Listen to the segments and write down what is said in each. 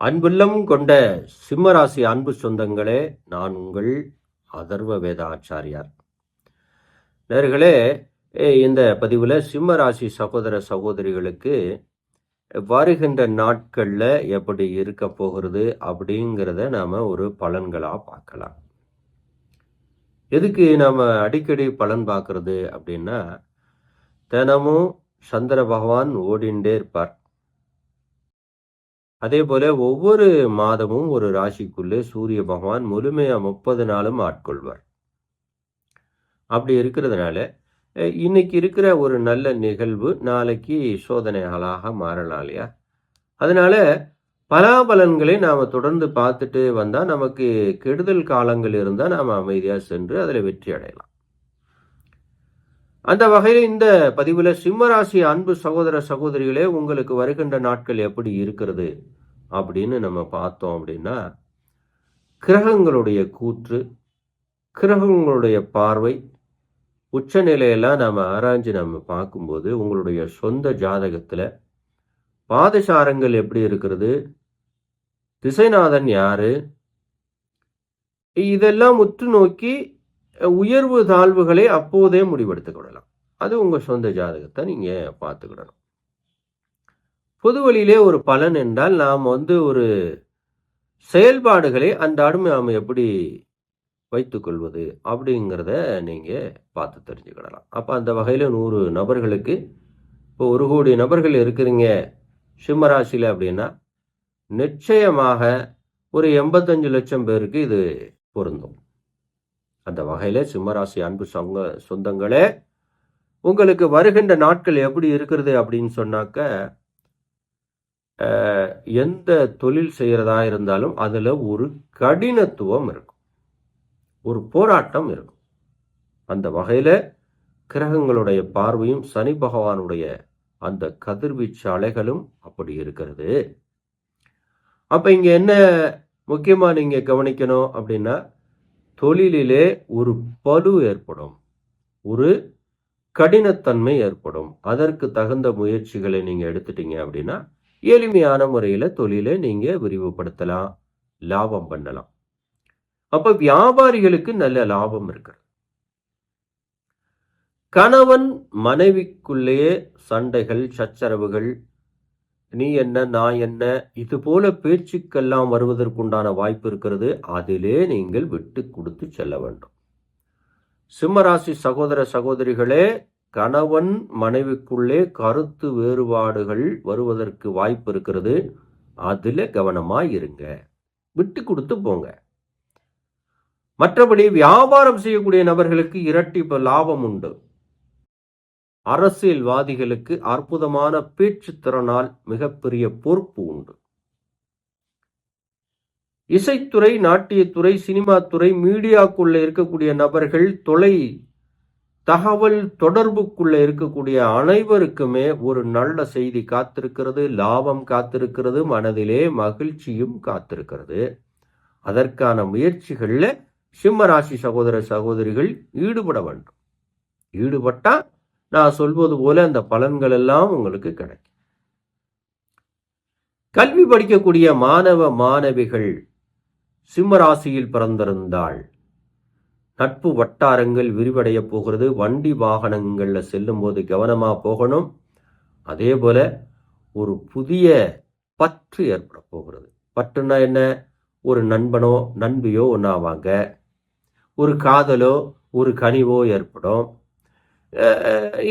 அன்புள்ளம் கொண்ட சிம்மராசி அன்பு சொந்தங்களே நான் உங்கள் அதர்வ வேத ஆச்சாரியார் நேர்களே இந்த பதிவில் சிம்மராசி சகோதர சகோதரிகளுக்கு வருகின்ற நாட்களில் எப்படி இருக்க போகிறது அப்படிங்கிறத நாம் ஒரு பலன்களாக பார்க்கலாம். எதுக்கு நாம் அடிக்கடி பலன் பார்க்கறது அப்படின்னா தினமும் சந்திர பகவான் ஓடிண்டே இருப்பார். அதே போல ஒவ்வொரு மாதமும் ஒரு ராசிக்குள்ளே சூரிய பகவான் முழுமையா முப்பது நாளும் ஆட்கொள்வார். அப்படி இருக்கிறதுனால இன்னைக்கு இருக்கிற ஒரு நல்ல நிகழ்வு நாளைக்கு சோதனைகளாக மாறலாம் இல்லையா? அதனால பலாபலன்களை நாம் தொடர்ந்து பார்த்துட்டு வந்தால் நமக்கு கெடுதல் காலங்கள் இருந்தால் நாம் அமைதியாக சென்று அதில் வெற்றி அடையலாம். அந்த வகையில் இந்த பதிவில் சிம்மராசி அன்பு சகோதர சகோதரிகளே உங்களுக்கு வருகின்ற நாட்கள் எப்படி இருக்கிறது? அப்படின்னு நம்ம பார்த்தோம் அப்படின்னா கிரகங்களுடைய கூற்று கிரகங்களுடைய பார்வை உச்சநிலையெல்லாம் நாம் ஆராய்ஞ்சு நம்ம பார்க்கும்போது உங்களுடைய சொந்த ஜாதகத்தில் பாதசாரங்கள் எப்படி இருக்கிறது? திசைநாதன் யாரு? இதெல்லாம் உற்று நோக்கி உயர்வு தாழ்வுகளை அப்போதே முடிவெடுத்துக்கொள்ளலாம் அது உங்கள் சொந்த ஜாதகத்தை நீங்கள் பார்த்துக்கிடணும். பொது வழியிலே ஒரு பலன் என்றால் நாம் வந்து ஒரு செயல்பாடுகளை அன்றாடம் நாம் எப்படி வைத்துக்கொள்வது அப்படிங்கிறத நீங்கள் பார்த்து தெரிஞ்சுக்கிடலாம். அப்போ அந்த வகையில் நூறு நபர்களுக்கு இப்போ ஒரு கோடி நபர்கள் இருக்கிறீங்க சிம்மராசியில் அப்படின்னா நிச்சயமாக ஒரு எண்பத்தஞ்சு லட்சம் பேருக்கு இது பொருந்தும். அந்த வகையில் சிம்மராசி அன்பு சொங்க சொந்தங்களே உங்களுக்கு வருகின்ற நாட்கள் எப்படி இருக்கிறது அப்படின்னு சொன்னாக்க எந்த தொழில் செய்கிறதா இருந்தாலும் அதில் ஒரு கடினத்துவம் இருக்கும். ஒரு போராட்டம் இருக்கும். அந்த வகையில் கிரகங்களுடைய பார்வையும் சனி பகவானுடைய அந்த கதிர்வீச்சு அலைகளும் அப்படி இருக்கிறது. அப்போ இங்கே என்ன முக்கியமாக நீங்கள் கவனிக்கணும் அப்படின்னா தொழிலிலே ஒரு பலு ஏற்படும். ஒரு கடினத்தன்மை ஏற்படும். அதற்கு தகுந்த முயற்சிகளை நீங்கள் எடுத்துட்டீங்க அப்படின்னா எளிமையான முறையில் தொழிலை நீங்கள் விரிவுபடுத்தலாம் லாபம் பண்ணலாம். அப்போ வியாபாரிகளுக்கு நல்ல லாபம் இருக்கிறது. கணவன் மனைவிக்குள்ளேயே சண்டைகள் சச்சரவுகள் நீ என்ன நான் என்ன இது போல பேச்சுக்கெல்லாம் வருவதற்குண்டான வாய்ப்பு இருக்கிறது அதிலே நீங்கள் விட்டு கொடுத்து செல்ல வேண்டும். சிம்மராசி சகோதர சகோதரிகளே கணவன் மனைவிக்குள்ளே கருத்து வேறுபாடுகள் வருவதற்கு வாய்ப்பு இருக்கிறது. அதில் கவனமாக இருங்க. விட்டு கொடுத்து போங்க. மற்றபடி வியாபாரம் செய்யக்கூடிய நபர்களுக்கு இரட்டிப்பு லாபம் உண்டு. அரசியல்வாதிகளுக்கு அற்புதமான பேச்சு திறனால் மிகப்பெரிய பொறுப்பு உண்டு. இசைத்துறை நாட்டியத்துறை சினிமா துறை மீடியாக்குள்ள இருக்கக்கூடிய நபர்கள் தொலை தகவல் தொடர்புக்குள்ள இருக்கக்கூடிய அனைவருக்குமே ஒரு நல்ல செய்தி காத்திருக்கிறது லாபம் காத்திருக்கிறது மனதிலே மகிழ்ச்சியும் காத்திருக்கிறது. அதற்கான முயற்சிகளில் சிம்மராசி சகோதர சகோதரிகள் ஈடுபட வேண்டும். ஈடுபட்டா நான் சொல்வது போல அந்த பலன்கள் எல்லாம் உங்களுக்கு கிடைக்கும். கல்வி படிக்கக்கூடிய மாணவ மாணவிகள் சிம்மராசியில் பிறந்திருந்தாள் நட்பு வட்டாரங்கள் விரிவடைய போகிறது. வண்டி வாகனங்களில் செல்லும் போது கவனமாக போகணும். அதே போல் ஒரு புதிய பற்று ஏற்பட போகிறது. பற்றுனா என்ன? ஒரு நண்பனோ நண்பியோ ஒன்றாவாங்க ஒரு காதலோ ஒரு கனிவோ ஏற்படும்.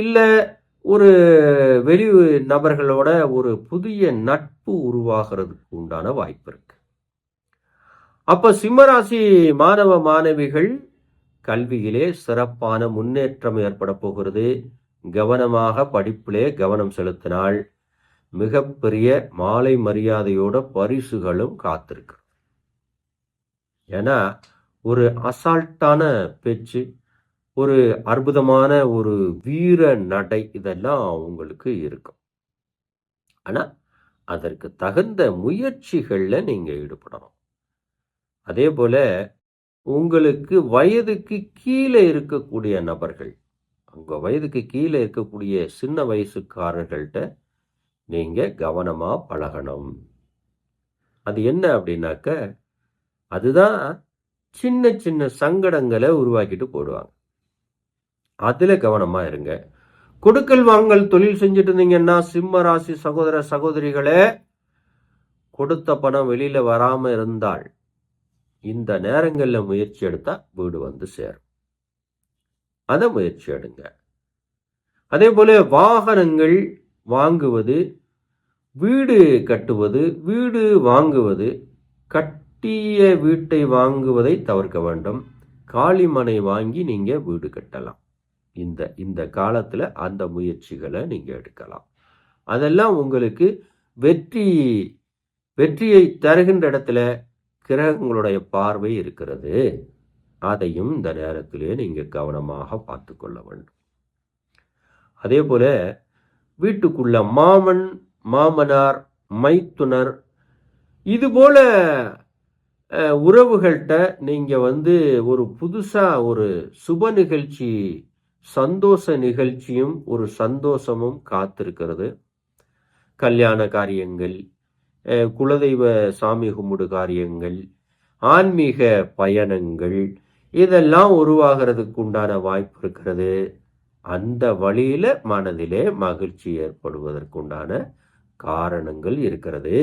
இல்லை ஒரு வெளி நபர்களோட ஒரு புதிய நட்பு உருவாகிறதுக்கு உண்டான வாய்ப்பு இருக்கு. அப்போ சிம்மராசி மாணவ மாணவிகள் கல்வியிலே சிறப்பான முன்னேற்றம் ஏற்பட போகிறது. கவனமாக படிப்பிலே கவனம் செலுத்தினால் மிகப்பெரிய மாலை மரியாதையோட பரிசுகளும் காத்திருக்கு ஏன்னா ஒரு அசால்ட்டான பேச்சு ஒரு அற்புதமான ஒரு வீர நடை இதெல்லாம் உங்களுக்கு இருக்கும். ஆனால் அதற்கு தகுந்த முயற்சிகளில் நீங்கள் ஈடுபடணும். அதே போல் உங்களுக்கு வயதுக்கு கீழே இருக்கக்கூடிய நபர்கள் உங்கள் வயதுக்கு கீழே இருக்கக்கூடிய சின்ன வயசுக்காரர்கள்ட்ட நீங்கள் கவனமாக பழகணும். அது என்ன அப்படின்னாக்க அதுதான் சின்ன சின்ன சங்கடங்களை உருவாக்கிட்டு போடுவாங்க. அதில் கவனமாக இருங்க. கொடுக்கல் வாங்கல் தொழில் செஞ்சுட்டு இருந்தீங்கன்னா சிம்ம ராசி சகோதர சகோதரிகளே கொடுத்த பணம் வெளியில் வராமல் இருந்தால் இந்த நேரங்களில் முயற்சி எடுத்தால் வீடு வந்து சேரும். அதை முயற்சி எடுங்க. அதே போல வாகனங்கள் வாங்குவது வீடு கட்டுவது வீடு வாங்குவது கட்டிய வீட்டை வாங்குவதை தவிர்க்க வேண்டும். காளிமனை வாங்கி நீங்கள் வீடு கட்டலாம். இந்த இந்த காலத்தில் அந்த முயற்சிகளை நீங்கள் எடுக்கலாம். அதெல்லாம் உங்களுக்கு வெற்றி வெற்றியை தருகின்ற இடத்துல கிரகங்களுடைய பார்வை இருக்கிறது. அதையும் இந்த நேரத்திலே நீங்கள் கவனமாக பார்த்து கொள்ள வேண்டும். அதே போல வீட்டுக்குள்ள மாமன் மாமனார் மைத்துனர் இது போல உறவுகள்கிட்ட நீங்கள் வந்து ஒரு புதுசாக ஒரு சுப நிகழ்ச்சி சந்தோஷ நிகழ்ச்சியும் ஒரு சந்தோஷமும் காத்திருக்கிறது. கல்யாண காரியங்கள் குலதெய்வ சாமி கும்பிடு காரியங்கள் ஆன்மீக பயணங்கள் இதெல்லாம் உருவாகிறதுக்கு உண்டான வாய்ப்பு இருக்கிறது. அந்த வழியில் மனதிலே மகிழ்ச்சி ஏற்படுவதற்குண்டான காரணங்கள் இருக்கிறது.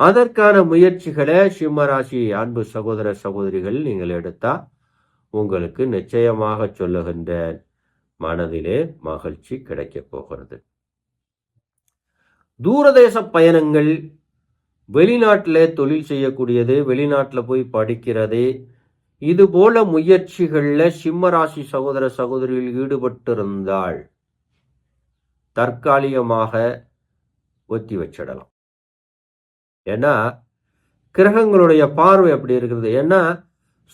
அதற்கான முயற்சிகளை சிம்மராசி அன்பு சகோதர சகோதரிகள் நீங்கள் எடுத்தா உங்களுக்கு நிச்சயமாக சொல்லுகின்ற மனதிலே மகிழ்ச்சி கிடைக்கப் போகிறது. தூரதேச பயணங்கள் வெளிநாட்டில் தொழில் செய்யக்கூடியது வெளிநாட்டில் போய் படிக்கிறது. இது போல முயற்சிகளில் சிம்மராசி சகோதர சகோதரியில் ஈடுபட்டிருந்தால் தற்காலிகமாக ஒத்தி வச்சிடலாம். ஏன்னா கிரகங்களுடைய பார்வை அப்படி இருக்கிறது. ஏன்னா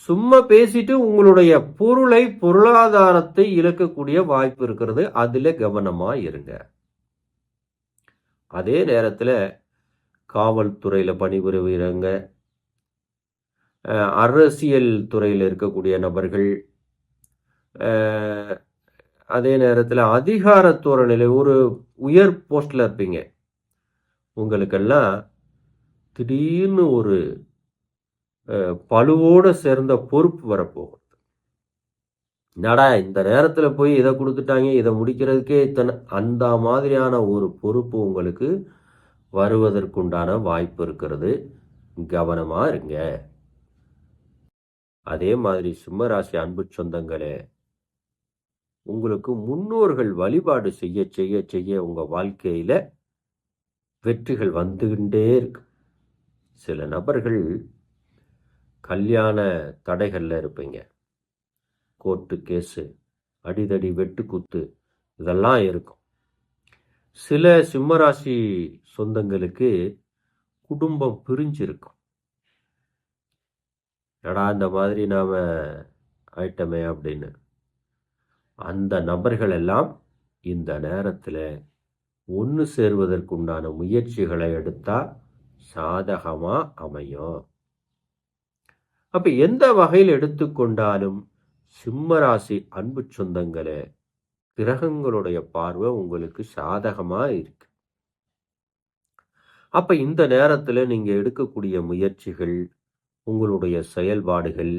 சும்மா பேசிட்டு உங்களுடைய பொருளை பொருளாதாரத்தை இழக்கக்கூடிய வாய்ப்பு இருக்கிறது. அதில் கவனமாக இருங்க. அதே நேரத்தில் காவல்துறையில் பணிபுரிவீங்க அஹ், அரசியல் துறையில் இருக்கக்கூடிய நபர்கள் அதே நேரத்தில் அதிகாரத்துவ நிலை ஒரு உயர் போஸ்டில் இருப்பீங்க. உங்களுக்கெல்லாம் திடீர்னு ஒரு அஹ், பளுவோட சேர்ந்த பொறுப்பு வரப்போகுது. நடா இந்த நேரத்தில் போய் இதை கொடுத்துட்டாங்க இதை முடிக்கிறதுக்கே இத்தனை அந்த மாதிரியான ஒரு பொறுப்பு உங்களுக்கு வருவதற்குண்டான வாய்ப்பு இருக்கிறது. கவனமாக இருங்க. அதே மாதிரி சிம்மராசி அன்பு சொந்தங்களே உங்களுக்கு முன்னோர்கள் வழிபாடு செய்ய செய்ய செய்ய உங்கள் வாழ்க்கையில் வெற்றிகள் வந்துகிட்டே இருக்கு. சில நபர்கள் கல்யாண தடைகளில் இருப்பீங்க. கோர்ட்டு கேஸு அடிதடி வெட்டுக்குத்து இதெல்லாம் இருக்கும். சில சிம்மராசி சொந்தங்களுக்கு குடும்பம் பிரிஞ்சிருக்கும். எடா இந்த மாதிரி நாம் ஆயிட்டமே அப்படின்னு. அந்த நபர்கள் எல்லாம் இந்த நேரத்தில் ஒன்று சேர்வதற்குண்டான முயற்சிகளை எடுத்தால் சாதகமாக அமையும். அப்போ எந்த வகையில் எடுத்துக்கொண்டாலும் சிம்மராசி அன்பு சொந்தங்களே கிரகங்களுடைய பார்வை உங்களுக்கு சாதகமாக இருக்கு. அப்போ இந்த நேரத்தில் நீங்கள் எடுக்கக்கூடிய முயற்சிகள் உங்களுடைய செயல்பாடுகள்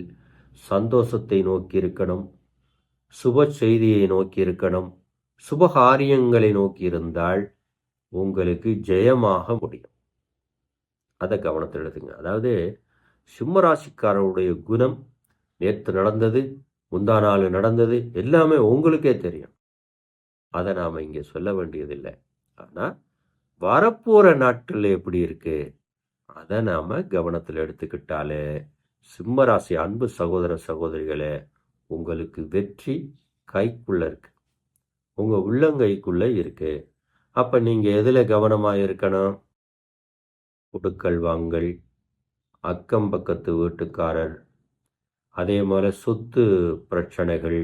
சந்தோஷத்தை நோக்கி இருக்கணும் சுப செய்தியை நோக்கி இருக்கணும் சுபகாரியங்களை நோக்கி இருந்தால் உங்களுக்கு ஜெயமாக முடியும். அதை கவனத்தில் எடுத்துங்க. அதாவது சிம்மராசிக்காரருடைய குணம் நேற்று நடந்தது முந்தா நாள் நடந்தது எல்லாமே உங்களுக்கே தெரியும். அதை நாம் இங்கே சொல்ல வேண்டியதில்லை. ஆனால் வரப்போகிற நாட்கள் எப்படி இருக்குது அதை நாம் கவனத்தில் எடுத்துக்கிட்டாலே சிம்மராசி அன்பு சகோதர சகோதரிகளே உங்களுக்கு வெற்றி கைக்குள்ளே இருக்கு. உங்கள் உள்ளங்கைக்குள்ளே இருக்கு. அப்போ நீங்கள் எதில் கவனமாக இருக்கணும்? கொடுக்கல் வாங்கல் அக்கம் பக்கத்து வீட்டுக்காரர் அதே மாதிரி சொத்து பிரச்சனைகள்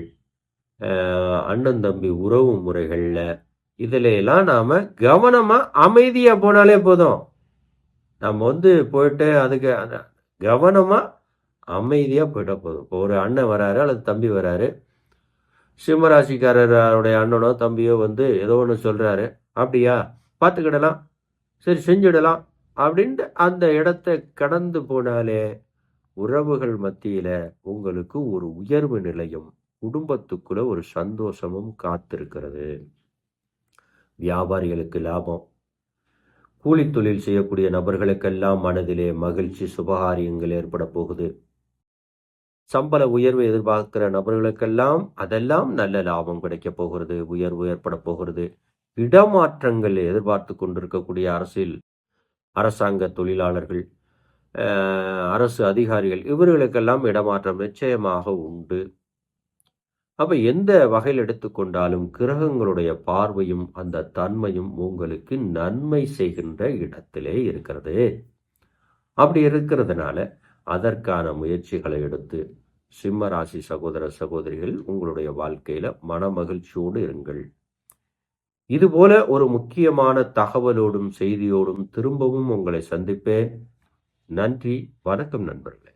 அண்ணன் தம்பி உறவு முறைகளில் இதுல எல்லாம் கவனமாக அமைதியாக போனாலே போதும். நம்ம வந்து போயிட்டு அதுக்கு அந்த- அமைதியாக போயிட்டால் போதும். இப்போ ஒரு அண்ணன் வராரு அல்லது தம்பி வராரு. சிம்மராசிக்காரருடைய அண்ணனோ தம்பியோ வந்து ஏதோ ஒன்று சொல்கிறாரு அப்படியா? பார்த்துக்கிடலாம் சரி செஞ்சிடலாம். அப்படின்ட்டு அந்த இடத்த கடந்து போனாலே உறவுகள் மத்தியில் உங்களுக்கு ஒரு உயர்வு நிலையும் குடும்பத்துக்குள்ள ஒரு சந்தோஷமும் காத்திருக்கிறது. வியாபாரிகளுக்கு லாபம். கூலி தொழில் செய்யக்கூடிய நபர்களுக்கெல்லாம் மனதிலே மகிழ்ச்சி சுபகாரியங்கள் ஏற்பட போகுது. சம்பள உயர்வு எதிர்பார்க்கிற நபர்களுக்கெல்லாம் அதெல்லாம் நல்ல லாபம் கிடைக்க போகிறது உயர்வு ஏற்பட போகிறது. இடமாற்றங்கள் எதிர்பார்த்து கொண்டிருக்கக்கூடிய அரசில் அரசாங்க தொழிலாளர்கள் அரசு அதிகாரிகள் இவர்களுக்கெல்லாம் இடமாற்றம் நிச்சயமாக உண்டு. அப்ப எந்த வகையில் எடுத்துக்கொண்டாலும் கிரகங்களுடைய பார்வையும் அந்த தன்மையும் உங்களுக்கு நன்மை செய்கின்ற இடத்திலே இருக்கிறது. அப்படி இருக்கிறதுனால அதற்கான முயற்சிகளை எடுத்து சிம்ம ராசி சகோதர சகோதரிகள் உங்களுடைய வாழ்க்கையில மன மகிழ்ச்சியோடு இருங்கள். இதுபோல ஒரு முக்கியமான தகவலோடும் செய்தியோடும் திரும்பவும் உங்களை சந்திப்பேன். நன்றி. வணக்கம் நண்பர்களே.